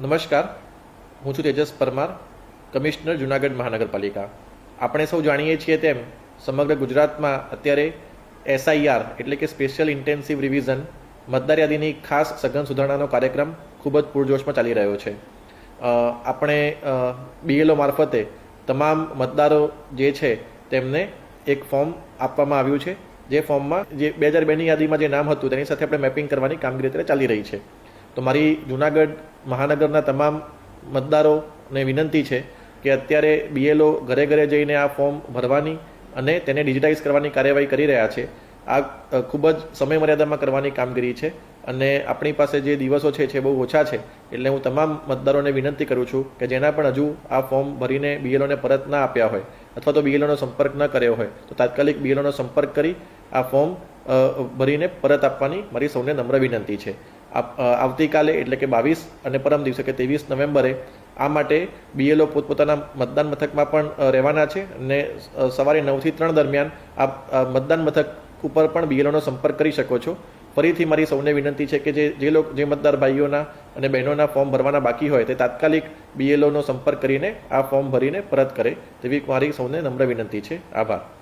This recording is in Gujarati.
નમસ્કાર. હું છું તેજસ પરમાર, કમિશનર જુનાગઢ મહાનગરપાલિકા. આપણે સૌ જાણીએ છીએ તેમ, સમગ્ર ગુજરાતમાં અત્યારે એસઆઈઆર એટલે કે સ્પેશિયલ ઇન્ટેન્સિવ રિવિઝન મતદાર યાદીની ખાસ સઘન સુધારણાનો કાર્યક્રમ ખૂબ જ પૂરજોશમાં ચાલી રહ્યો છે. આપણે બીએલઓ મારફતે તમામ મતદારો જે છે તેમને એક ફોર્મ આપવામાં આવ્યું છે. જે ફોર્મમાં જે બે હજાર બેની યાદીમાં જે નામ હતું તેની સાથે આપણે મેપિંગ કરવાની કામગીરી અત્યારે ચાલી રહી છે. તો મારી જુનાગઢ મહાનગરના તમામ મતદારોને વિનંતી છે કે અત્યારે બીએલઓ ઘરે ઘરે જઈને આ ફોર્મ ભરવાની અને તેને ડિજિટાઇઝ કરવાની કાર્યવાહી કરી રહ્યા છે. આ ખૂબ જ સમય મર્યાદામાં કરવાની કામગીરી છે અને આપણી પાસે જે દિવસો છે છે બહુ ઓછા છે એટલે હું તમામ મતદારોને વિનંતી કરું છું કે જેના પણ હજુ આ ફોર્મ ભરીને બીએલઓને પરત ના આપ્યા હોય અથવા તો બીએલઓનો સંપર્ક ન કર્યો હોય તો તાત્કાલિક બીએલઓનો સંપર્ક કરી આ ફોર્મ ભરીને પરત આપવાની મારી સૌને નમ્ર વિનંતી છે. આવતીકાલે એટલે કે બાવીસ અને પરમ દિવસે કે ત્રેવીસ નવેમ્બરે આ માટે બીએલઓ પોતપોતાના મતદાન મથકમાં પણ રહેવાના છે અને સવારે નવથી ત્રણ દરમિયાન આપ મતદાન મથક ઉપર પણ બીએલઓનો સંપર્ક કરી શકો છો. ફરીથી મારી સૌને વિનંતી છે કે જે જે લોક, જે મતદાર ભાઈઓના અને બહેનોના ફોર્મ ભરવાના બાકી હોય તે તાત્કાલિક બીએલઓનો સંપર્ક કરીને આ ફોર્મ ભરીને પરત કરે તેવી મારી સૌને નમ્ર વિનંતી છે. આભાર.